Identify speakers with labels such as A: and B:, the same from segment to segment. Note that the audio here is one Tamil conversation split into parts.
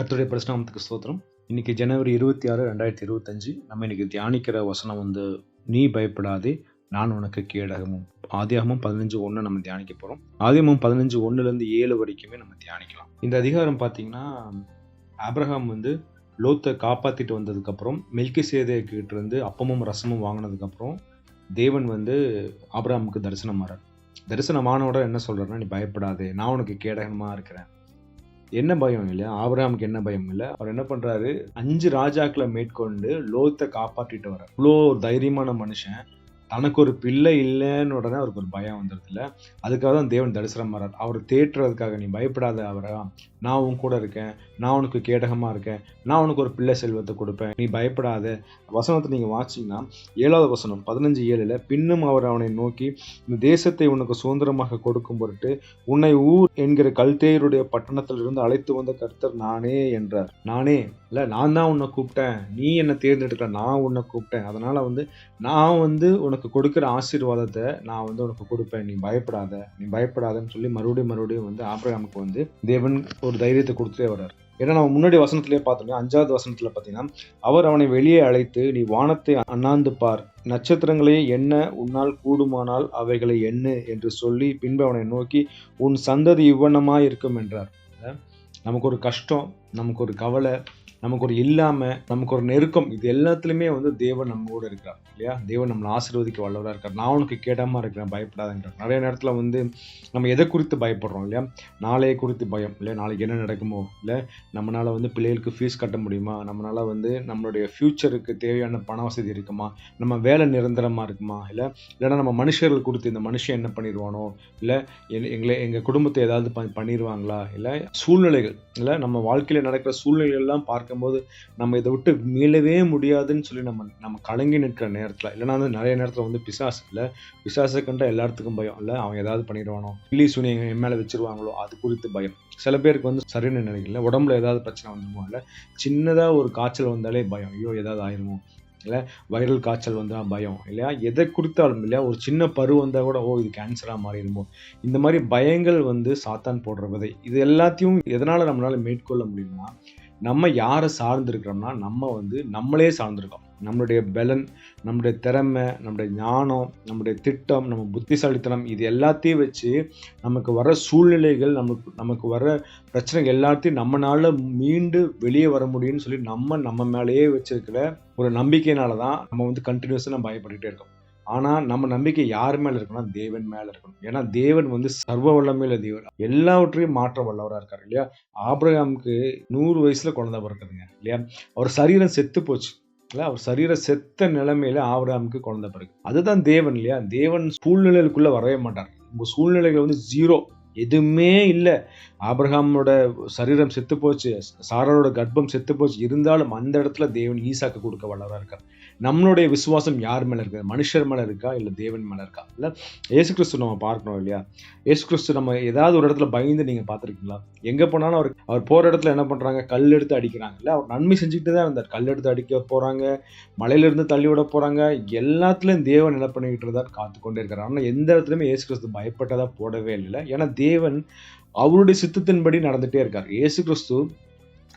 A: கர்த்தருடைய பரிசுநாமத்துக்கு ஸ்தோத்திரம். இன்னைக்கு ஜனவரி இருபத்தி ஆறு ரெண்டாயிரத்தி இருபத்தஞ்சு நம்ம இன்னைக்கு தியானிக்கிற வசனம் வந்து நீ பயப்படாதே நான் உனக்கு கேடகமும் ஆதியாகமும் பதினஞ்சு ஒன்று நம்ம தியானிக்க போகிறோம் ஆதியமும் பதினஞ்சு ஒன்றுலேருந்து ஏழு வரைக்குமே நம்ம தியானிக்கலாம். இந்த அதிகாரம் பார்த்தீங்கன்னா ஆப்ரஹாம் வந்து லோத்தை காப்பாற்றிட்டு வந்ததுக்கப்புறம் மெல்கி சேதைக்கிட்ட இருந்து அப்பமும் ரசமும் வாங்கினதுக்கப்புறம் தேவன் வந்து ஆப்ரஹாமுக்கு தரிசனம் மாறார் தரிசனமானோட என்ன சொல்கிறேன்னா நீ பயப்படாதே நான் உனக்கு கேடகமாக இருக்கிறேன். என்ன பயம் இல்லையா? ஆபிரகாமுக்கு என்ன பயம் இல்லை? அவர் என்ன பண்றாரு? அஞ்சு ராஜாக்களை மேற்கொண்டு லோத்தை காப்பாற்றிட்டு வர இவ்வளோ ஒரு தைரியமான மனுஷன். தனக்கு ஒரு பிள்ளை இல்லைன்னு உடனே அவருக்கு ஒரு பயம் வந்துடுது அதுக்காக தான் தேவன் தரிசனம் வர்றார். அவர் தேற்றுறதுக்காக நீ பயப்படாத அவரா. நான் உன் கூட இருக்கேன். நான் உனக்கு கேடகமாக இருக்கேன். நான் உனக்கு ஒரு பிள்ளை செல்வத்தை கொடுப்பேன். நீ பயப்படாத. வசனத்தை நீங்கள் வாசிங்கன்னா ஏழாவது வசனம் பதினஞ்சு ஏழில் பின்னும் அவர் அவனை நோக்கி இந்த தேசத்தை உனக்கு சுதந்திரமாக கொடுக்கும் பொருட்டு உன்னை ஊர் என்கிற கல்தேயருடைய பட்டணத்திலிருந்து அழைத்து வந்த கர்த்தர் நானே என்றார். நானே? இல்லை நான் தான் உன்னை கூப்பிட்டேன். நீ என்னை தேர்ந்தெடுக்கல. நான் உன்னை கூப்பிட்டேன். அதனால் வந்து நான் வந்து உனக்கு உனக்கு கொடுக்குற ஆசீர்வாதத்தை நான் வந்து உனக்கு கொடுப்பேன். நீ பயப்படாத. நீ பயப்படாதன்னு சொல்லி மறுபடியும் மறுபடியும் வந்து ஆபிரகாமுக்கு வந்து தேவன் ஒரு தைரியத்தை கொடுத்துட்டே வர்றார். ஏன்னா நம்ம முன்னாடி வசனத்திலேயே பார்த்தோம்னா அஞ்சாவது வசனத்தில் பார்த்தீங்கன்னா அவர் அவனை வெளியே அழைத்து நீ வானத்தை அண்ணாந்து பார். நட்சத்திரங்களே என்ன உன்னால் கூடுமானால் அவைகளை என்ன என்று சொல்லி பின்பு அவனை நோக்கி உன் சந்ததி இவ்வனமாக இருக்கும் என்றார் நமக்கு ஒரு கஷ்டம் நமக்கு ஒரு கவலை நமக்கு ஒரு இல்லாமல் நமக்கு ஒரு நெருக்கம் இது எல்லாத்துலேயுமே வந்து தேவன் நம்ம கூட இருக்கிறார் இல்லையா? தேவன் நம்மளை ஆசீர்வதிக்க வல்லவராக இருக்கார். நான் உனக்கு கேடாமல் இருக்கிறேன் பயப்படாதங்கிறார் நிறைய நேரத்தில் வந்து நம்ம எதை குறித்து பயப்படுறோம் இல்லையா? நாளைய குறித்து பயம் இல்லையா? நாளைக்கு என்ன நடக்குமோ இல்லை? நம்மளால் வந்து பிள்ளைகளுக்கு ஃபீஸ் கட்ட முடியுமா? நம்மளால் வந்து நம்மளுடைய ஃப்யூச்சருக்கு தேவையான பண வசதி இருக்குமா? நம்ம வேலை நிரந்தரமாக இருக்குமா? இல்லை? இல்லைன்னா நம்ம மனுஷர்கள் குறித்து இந்த மனுஷன் என்ன பண்ணிடுவானோ? இல்லை? எங்களை எங்கள் குடும்பத்தை ஏதாவது ப பண்ணிடுவாங்களா? இல்லை? சூழ்நிலைகள் இல்லை? நம்ம வாழ்க்கையில் நடக்கிற சூழ்நிலைகள்லாம் பார்க்க பார்க்கும்போது நம்ம இதை விட்டு மீளவே முடியாதுன்னு சொல்லி நம்ம நம்ம கலங்கி நிற்கிற நேரத்தில் இல்லைன்னா வந்து நிறைய நேரத்தில் வந்து பிசாசு இல்லை பிசாசை கண்டா எல்லாத்துக்கும் பயம் இல்லை அவன் ஏதாவது பண்ணிடுவானோ பில்லி சுனி என் மேலே வச்சிருவாங்களோ அது குறித்து பயம். சில பேருக்கு வந்து சரின்னு நினைக்கல உடம்புல ஏதாவது பிரச்சனை வந்துருமோ இல்லை சின்னதாக ஒரு காய்ச்சல் வந்தாலே பயம் ஐயோ ஏதாவது ஆயிருமோ இல்லை வைரல் காய்ச்சல் வந்தால் பயம் இல்லையா எதை கொடுத்தாலும் இல்லையா ஒரு சின்ன பரு வந்தால் கூட ஓ இது கேன்சராக மாறிடுமோ இந்த மாதிரி பயங்கள் வந்து சாத்தான் போடுற விதை. இது எல்லாத்தையும் எதனால் நம்மளால் மேற்கொள்ள முடியும்னா நம்ம யாரை சார்ந்திருக்கிறோம்னா நம்ம வந்து நம்மளே சார்ந்திருக்கோம். நம்மளுடைய பலன் நம்முடைய திறமை நம்முடைய ஞானம் நம்முடைய திட்டம் நம்ம புத்திசாலித்தனம் இது எல்லாத்தையும் வச்சு நமக்கு வர சூழ்நிலைகள் நமக்கு நமக்கு வர பிரச்சனைகள் எல்லாத்தையும் நம்மளால் மீண்டு வெளியே வர முடியும்னு சொல்லி நம்ம நம்ம மேலேயே வச்சிருக்கிற ஒரு நம்பிக்கையினால தான் நம்ம வந்து கண்டினியூஸாக நம்ம பயப்பட்டுகிட்டே இருக்கோம். ஆனால் நம்ம நம்பிக்கை யார் மேலே இருக்கணும்? தேவன் மேலே இருக்கணும். ஏன்னா தேவன் வந்து சர்வ வல்லமையில தேவன் எல்லாவற்றையும் மாற்ற வல்லவராக இருக்கார் இல்லையா? ஆப்ரஹாமுக்கு நூறு வயசுல குழந்தை பிறக்குதுங்க இல்லையா? அவர் சரீரம் செத்து போச்சு இல்லை அவர் சரீர செத்த நிலைமையில ஆபிரகாமுக்கு குழந்தை பிறகு அதுதான் தேவன் இல்லையா? தேவன் சூழ்நிலைகளுக்குள்ள வரவே மாட்டார். உங்க சூழ்நிலைகள் வந்து ஜீரோ எதுவுமே இல்லை. ஆபிரஹாமோட சரீரம் செத்து போச்சு சாராரோட கர்ப்பம் செத்து போச்சு இருந்தாலும் அந்த இடத்துல தேவன் ஈசாக்கு கொடுக்க வல்லவராக இருக்கார். நம்மளுடைய விசுவாசம் யார் மேலே இருக்கு? மனுஷர் மேலே இருக்கா? இல்லை தேவன் மேலே இருக்கா? இல்லை ஏசு கிறிஸ்து நம்ம பார்க்கணும் இல்லையா? ஏசு கிறிஸ்து நம்ம ஏதாவது ஒரு இடத்துல பயந்து நீங்கள் பார்த்துருக்கீங்களா? எங்கே போனாலும் அவர் அவர் போகிற இடத்துல என்ன பண்ணுறாங்க கல் எடுத்து அடிக்கிறாங்க. இல்லை அவர் நன்மை செஞ்சுக்கிட்டு தான் இருந்தார். கல் எடுத்து அடிக்க போகிறாங்க மலையிலேருந்து தள்ளி விட போகிறாங்க எல்லாத்துலேயும் தேவன் என்ன பண்ணிக்கிட்டு இருந்தார்? காத்து கொண்டே இருக்கிறார் ஆனால் எந்த இடத்துலையுமே ஏசு கிறிஸ்து பயப்பட்டதாக போடவே இல்லை. ஏன்னா தேவன் அவருடைய சித்தத்தின்படி நடந்துட்டே இருக்கார். ஏசு கிறிஸ்து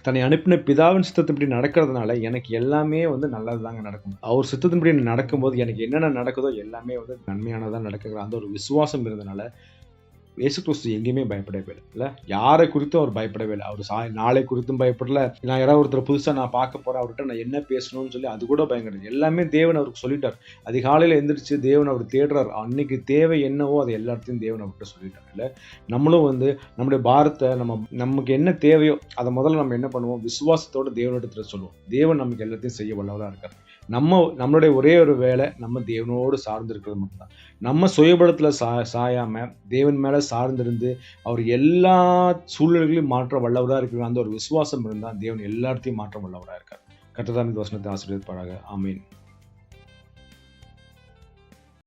A: தன்னை அனுப்பின பிதாவின் சித்தத்தின்படி நடக்கிறதுனால எனக்கு எல்லாமே வந்து நல்லது தாங்க நடக்கும். அவர் சித்தத்தின்படி நடக்கும்போது எனக்கு என்னென்ன நடக்குதோ எல்லாமே வந்து நன்மையானதாக நடக்குங்கிற அந்த ஒரு விசுவாசம் இருந்ததுனால இயேசு கிறிஸ்து எங்கேயுமே பயப்படவே இல்லை. இல்லை யாரை குறித்தும் அவர் பயப்படவே இல்லை. அவர் சா நாளை குறித்தும் பயப்படல. நான் யாராவது ஒருத்தர் புதுசாக நான் பார்க்க போகிறேன் அவர்கிட்ட நான் என்ன பேசணும்னு சொல்லி அது கூட பயங்கரம் எல்லாமே தேவன் அவருக்கு சொல்லிட்டார். அதிகாலையில் எந்திரிச்சு தேவன் அவர் தேடுறார். அன்னைக்கு தேவை என்னவோ அதை எல்லாத்தையும் தேவன் அவர்கிட்ட சொல்லிட்டார். இல்லை நம்மளும் வந்து நம்முடைய பாரத்தை நம்ம நமக்கு என்ன தேவையோ அதை முதல்ல நம்ம என்ன பண்ணுவோம்? விசுவாசத்தோட தேவனிடத்தில் சொல்லுவோம். தேவன் நமக்கு எல்லாத்தையும் செய்ய வல்லவராக இருக்கார். நம்ம நம்மளுடைய ஒரே ஒரு வேலை நம்ம தேவனோடு சார்ந்து இருக்கிறது மட்டும்தான். நம்ம சுயபலத்தில் சா சாயாமல் தேவன் மேலே சார்ந்திருந்து அவர் எல்லா சூழ்நிலைகளையும் மாற்ற வல்லவராக இருக்கிற அந்த ஒரு விசுவாசம் இருந்தால் தேவன் எல்லாத்தையும் மாற்ற வல்லவராக இருக்கார். கட்டதாமி வசனத்தை ஆசிரியர் பாடாக ஆமீன்.